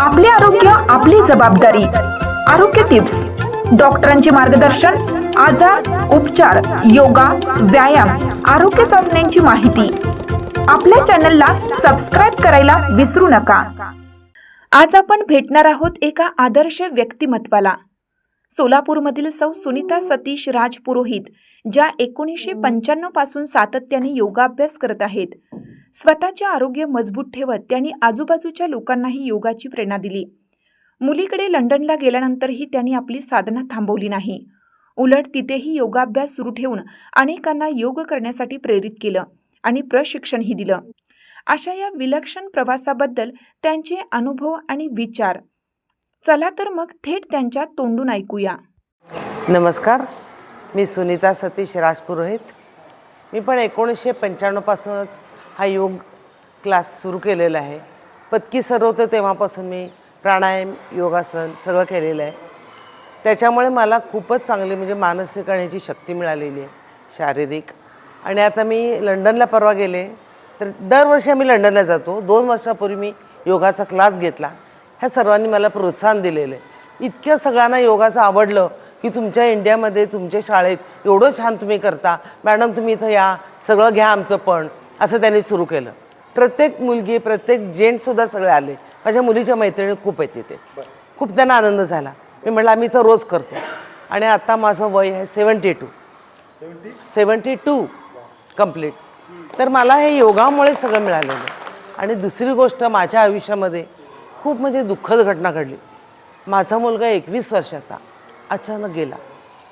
आपले आरोग्य आपली जबाबदारी. आरोग्य टिप्स. डॉक्टरांचे मार्गदर्शन आजार उपचार योगा व्यायाम आरोग्य चाचण्यांची माहिती. आपल्या चॅनलला सबस्क्राईब करायला विसरू नका. आज आपण भेटणार आहोत एका आदर्श व्यक्तिमत्वाला. सोलापूरमधील सौ सुनीता सतीश राज पुरोहित ज्या एकोणीसशे पंच्याण्णवपासून सातत्याने योगाभ्यास करत आहेत स्वतःचे आरोग्य मजबूत ठेवत त्यांनी आजूबाजूच्या लोकांनाही योगाची प्रेरणा दिली. मुलीकडे लंडनला गेल्यानंतरही त्यांनी आपली साधना थांबवली नाही. उलट तिथेही योगाभ्यास सुरू ठेवून अनेकांना योग करण्यासाठी प्रेरित केलं आणि प्रशिक्षणही दिलं. अशा या विलक्षण प्रवासाबद्दल त्यांचे अनुभव आणि विचार. चला तर मग थेट त्यांच्या तोंडून ऐकूया. नमस्कार. मी सुनीता सतीश राजपुरोहित. मी पण एकोणीसशे पंच्याण्णवपासूनच हा योग क्लास सुरू केलेला आहे. पत्की सर होतं तेव्हापासून मी प्राणायाम योगासन सगळं केलेलं आहे. त्याच्यामुळे मला खूपच चांगली म्हणजे मानसिक करण्याची शक्ती मिळालेली आहे शारीरिक. आणि आता मी लंडनला परवा गेले तर दरवर्षी आम्ही लंडनला जातो. दोन वर्षापूर्वी मी योगाचा क्लास घेतला. ह्या सर्वांनी मला प्रोत्साहन दिलेलं आहे. इतक्या सगळ्यांना योगाचं आवडलं की तुमच्या इंडियामध्ये तुमच्या शाळेत एवढं छान तुम्ही करता. मॅडम तुम्ही इथं या सगळं घ्या आमचं पण. असं त्यांनी सुरू केलं. प्रत्येक मुलगी प्रत्येक जेंट्ससुद्धा सगळे आले. माझ्या मुलीच्या मैत्रिणी खूप आहेत तिथे. खूप त्यांना आनंद झाला. मी म्हटलं आम्ही इथं रोज करतो. आणि आता माझं वय आहे seventy two. Seventy two complete. तर मला हे योगामुळे सगळं मिळालेलं आणि दुसरी गोष्ट माझ्या आयुष्यामध्ये खूप म्हणजे दुःखद घटना घडली. माझा मुलगा एकवीस वर्षाचा अचानक गेला.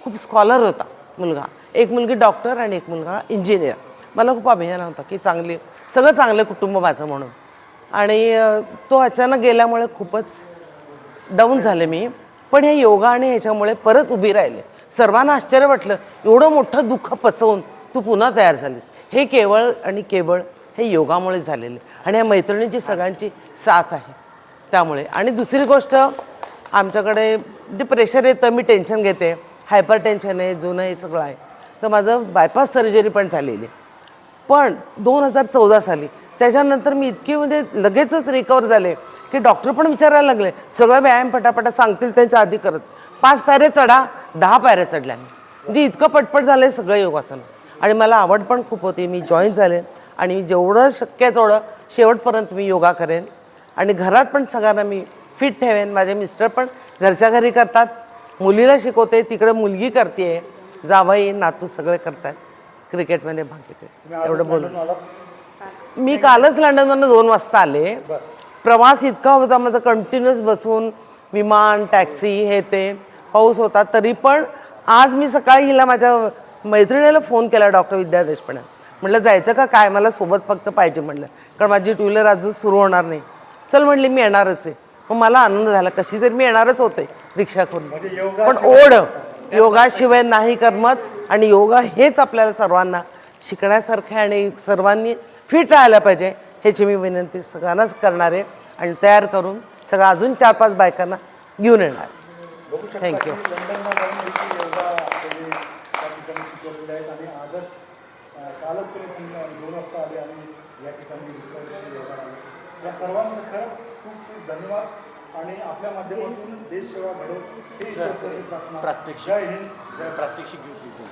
खूप स्कॉलर होता मुलगा. एक मुलगी डॉक्टर आणि एक मुलगा इंजिनियर. मला खूप अभिमान होता की चांगली सगळं चांगलं कुटुंब माझं म्हणून. आणि तो अचानक गेल्यामुळे खूपच डाऊन झाले मी. पण हे योगा आणि ह्याच्यामुळे परत उभी राहिले. सर्वांना आश्चर्य वाटलं एवढं मोठं दुःख पचवून तू पुन्हा तयार झालीस. हे केवळ आणि केवळ हे योगामुळे झालेले. आणि या मैत्रिणीची सगळ्यांची साथ आहे त्यामुळे. आणि दुसरी गोष्ट आमच्याकडे जे प्रेशर येतं मी टेन्शन घेते. हायपर टेन्शन आहे जुनं हे सगळं आहे. तर माझं बायपास सर्जरी पण झालेली आहे. पण दोन हजार चौदा साली. त्याच्यानंतर मी इतके म्हणजे लगेचच रिकवर झाले की डॉक्टर पण विचारायला लागले सगळं व्यायाम पटापटा सांगतील त्यांच्या आधी करत. पाच पायऱ्या चढा दहा पायऱ्या चढल्या म्हणजे इतकं पटपट झालं आहे सगळं योगासन. आणि मला आवड पण खूप होती मी जॉईन झाले. आणि जेवढं शक्य आहे तेवढं शेवटपर्यंत मी योगा करेन. आणि घरात पण सगळ्यांना मी फिट ठेवेन. माझे मिस्टर पण घरच्या घरी करतात. मुलीला शिकवते तिकडे मुलगी करते जावई नातू सगळे करतात क्रिकेटमध्ये भाग घेते एवढं बोलून. मी कालच लंडनमधनं दोन वाजता आले. प्रवास इतका होता माझा कंटिन्युअस बसून विमान टॅक्सी हे ते पाऊस होता तरी पण आज मी सकाळी हिला माझ्या मैत्रिणीला फोन केला डॉक्टर विद्या देशपांडे म्हटलं जायचं का? काय? मला सोबत फक्त पाहिजे म्हटलं. कारण माझी टू व्हीलर अजून सुरू होणार नाही. चल म्हटली मी येणारच आहे. मग मला आनंद झाला. कशी तरी मी येणारच होते रिक्षा करून पण ओढ. योगाशिवाय नाही करमत. आणि योगा हेच आपल्याला सर्वांना शिकण्यासारखं आहे आणि सर्वांनी फिट राहायला पाहिजे ह्याची मी विनंती सगळ्यांनाच करणार आहे आणि तयार करून सगळं अजून चार पाच बायकांना घेऊन येणार थँक्यू आणि आजच अ, कालच तुम्ही समजा दोन वाजता आले आणि या ठिकाणी दुसऱ्या दिवशी योगा आले या सर्वांचं खरंच खूप खूप धन्यवाद आणि आपल्या माध्यमातून देश सेवा घडो ही ईश्वरचरणी प्रार्थना प्रात्यक्षिक. जय हिंद जय प्रात्यक्षिक. घेऊ